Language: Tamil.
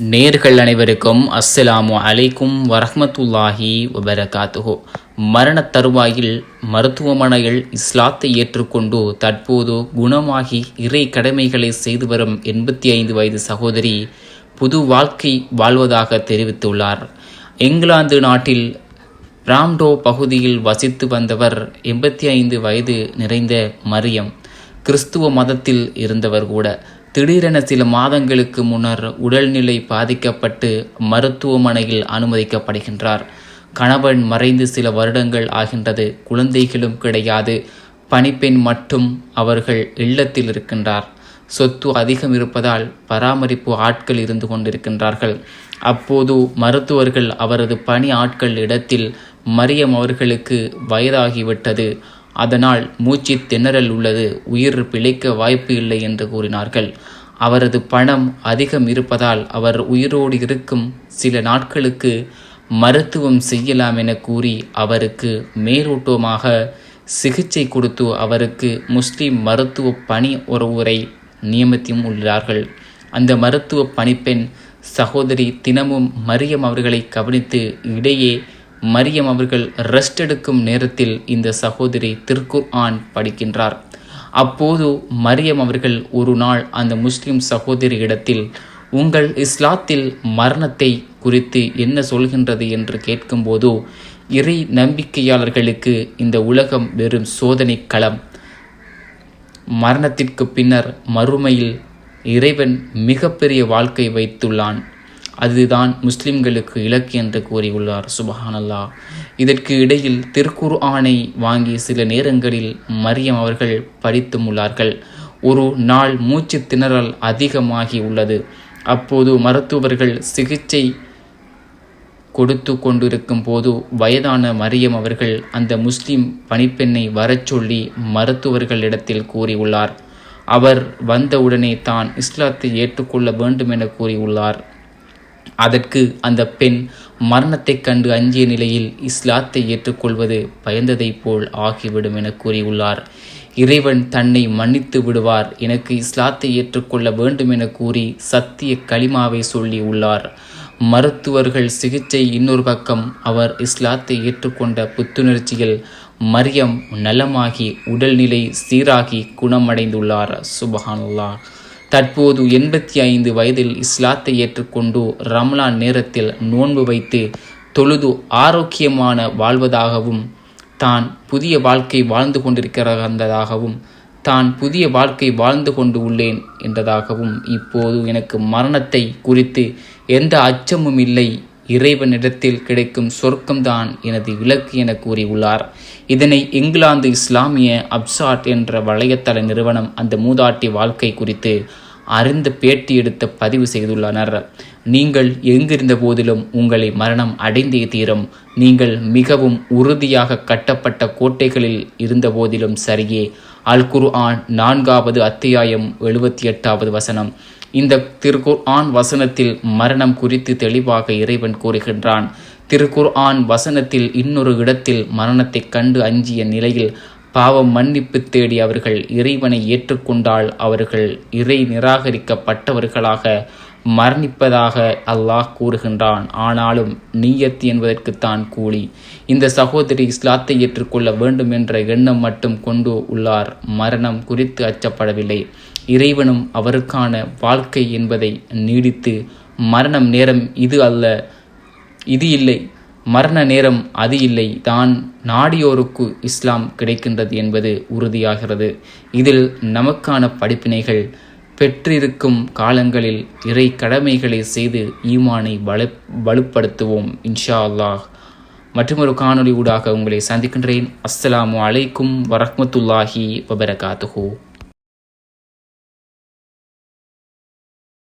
நேர்கள் அனைவருக்கும் அஸ்ஸலாமு அலைக்கும் வரஹமத்துல்லாஹி வபரகாத்துஹு. மரண தருவாயில் மருத்துவமனையில் இஸ்லாத்தை ஏற்றுக்கொண்டு தற்போது குணமாகி இறை கடமைகளை செய்து வரும் எண்பத்தி ஐந்து வயது சகோதரி புது வாழ்க்கை வாழ்வதாக தெரிவித்துள்ளார். இங்கிலாந்து நாட்டில் பிராம்டோ பகுதியில் வசித்து வந்தவர் எண்பத்தி ஐந்து வயது நிறைந்த மரியம் கிறிஸ்துவ மதத்தில் இருந்தவர் கூட. திடீரென சில மாதங்களுக்கு முன்னர் உடல்நிலை பாதிக்கப்பட்டு மருத்துவமனையில் அனுமதிக்கப்படுகின்றார். கணவன் மறைந்து சில வருடங்கள் ஆகின்றது. குழந்தைகளும் கிடையாது. பணிப்பெண் மட்டும் அவர்கள் இல்லத்தில் இருக்கின்றார். சொத்து அதிகம் இருப்பதால் பராமரிப்பு ஆட்கள் இருந்து கொண்டிருக்கின்றார்கள். அப்போது மருத்துவர்கள் அவரது பணி ஆட்கள் இடத்தில் மரியம் அவர்களுக்கு வயதாகிவிட்டது. அதனால் மூச்சு திணறல் உள்ளது உயிர் பிழைக்க வாய்ப்பு இல்லை என்று கூறினார்கள். அவரது பணம் அதிகம் இருப்பதால் அவர் உயிரோடு இருக்கும் சில நாட்களுக்கு மருத்துவம் செய்யலாம் என கூறி அவருக்கு மேலோட்டமாக சிகிச்சை கொடுத்து அவருக்கு முஸ்லிம் மருத்துவ பணி உறவுரை நியமித்தும் உள்ளார்கள். அந்த மருத்துவ பணிப்பெண் சகோதரி தினமும் மரியம் அவர்களை கவனித்து இடையே மரியம் அவர்கள் ரெஸ்ட் எடுக்கும் நேரத்தில் இந்த சகோதரி திருக்குர் ஆன் படிக்கின்றார். அப்போது மரியம் அவர்கள் ஒரு நாள் அந்த முஸ்லிம் சகோதரி இடத்தில் உங்கள் இஸ்லாத்தில் மரணத்தை குறித்து என்ன சொல்கின்றது? என்று கேட்கும்போது இறை நம்பிக்கையாளர்களுக்கு இந்த உலகம் வெறும் சோதனை களம். மரணத்திற்கு பின்னர் மறுமையில் இறைவன் மிகப்பெரிய வாழ்க்கை வைத்துள்ளான். அதுதான் முஸ்லிம்களுக்கு இலக்கு என்று கூறியுள்ளார். சுபஹானல்லா. இதற்கு இடையில் திருக்குர் ஆணை வாங்கி சில நேரங்களில் மரியம் அவர்கள் படித்தும் உள்ளார்கள் ஒரு நாள் மூச்சு திணறல் அதிகமாகி உள்ளது. அப்போது மருத்துவர்கள் சிகிச்சை கொடுத்து கொண்டிருக்கும் போது வயதான மரியம் அவர்கள் அந்த முஸ்லிம் பணிப்பெண்ணை வரச் சொல்லி மருத்துவர்களிடத்தில் கூறியுள்ளார். அவர் வந்தவுடனே தான் இஸ்லாத்தை ஏற்றுக்கொள்ள வேண்டும் என கூறியுள்ளார். அதற்கு அந்த பெண் மரணத்தைக் கண்டு அஞ்சிய நிலையில் இஸ்லாத்தை ஏற்றுக்கொள்வது பயந்ததைப் போல் ஆகிவிடும் என கூறியுள்ளார். இறைவன் தன்னை மன்னித்து விடுவார். எனக்கு இஸ்லாத்தை ஏற்றுக்கொள்ள வேண்டும் என கூறி சத்திய களிமாவை சொல்லி உள்ளார். மருத்துவர்கள் சிகிச்சை இன்னொரு பக்கம் அவர் இஸ்லாத்தை ஏற்றுக்கொண்ட புத்துணர்ச்சியில் மரியம் நலமாகி உடல்நிலை சீராகி குணமடைந்துள்ளார். சுபஹானுல்லா தற்போது எண்பத்தி ஐந்து வயதில் இஸ்லாத்தை ஏற்றுக்கொண்டு ரம்லான் நேரத்தில் நோன்பு வைத்து தொழுது ஆரோக்கியமான வாழ்வதாகவும் தான் புதிய வாழ்க்கை வாழ்ந்து கொண்டிருக்கிறதாகவும் தான் புதிய வாழ்க்கை வாழ்ந்து கொண்டு உள்ளேன் என்றதாகவும் இப்போது எனக்கு மரணத்தை குறித்து எந்த அச்சமும் இல்லை. இறைவனிடத்தில் கிடைக்கும் சொர்க்கம்தான் எனது இலக்கு என கூறியுள்ளார். இதனை இங்கிலாந்து இஸ்லாமிய அப்சாட் என்ற வலையத்தள நிறுவனம் அந்த மூதாட்டி வாழ்க்கை குறித்து அறிந்து பேட்டி எடுத்து பதிவு செய்துள்ளனர். நீங்கள் எங்கிருந்த போதிலும் உங்களை மரணம் அடைந்தே தீரும். நீங்கள் மிகவும் உறுதியாக கட்டப்பட்ட கோட்டைகளில் இருந்த போதிலும் சரியே. அல் குரு ஆன் நான்காவது அத்தியாயம் எழுபத்தி எட்டாவது வசனம். இந்த திருக்குர் ஆன் வசனத்தில் மரணம் குறித்து தெளிவாக இறைவன் கூறுகின்றான். திருக்குர் ஆன் வசனத்தில் இன்னொரு இடத்தில் மரணத்தைக் கண்டு அஞ்சிய நிலையில் பாவம் மன்னிப்பு தேடி அவர்கள் இறைவனை ஏற்றுக்கொண்டால் அவர்கள் இறை நிராகரிக்கப்பட்டவர்களாக மரணிப்பதாக அல்லாஹ் கூறுகின்றான். ஆனாலும் நீயத் என்பதற்குத்தான் கூலி. இந்த சகோதரி இஸ்லாத்தை ஏற்றுக்கொள்ள வேண்டும் என்ற எண்ணம் மட்டும் கொண்டு உள்ளார். மரணம் குறித்து அச்சப்படவில்லை. இறைவனும் அவருக்கான வாழ்க்கை என்பதை நீடித்து மரணம் நேரம் இது அல்ல இது இல்லை. மரண நேரம் அது இல்லை தான் நாடியோருக்கு இஸ்லாம் கிடைக்கின்றது என்பது உறுதியாகிறது. இதில் நமக்கான படிப்பினைகள் பெற்றிருக்கும் காலங்களில் இறை கடமைகளை செய்து ஈமானை வலு வலுப்படுத்துவோம் இன்ஷா அல்லாஹ். மற்றொரு காணொலி ஊடாக உங்களை சந்திக்கின்றேன். அஸ்ஸலாமு அலைக்கும் வரஹ்மத்துல்லாஹி வபரகாத்துஹூ.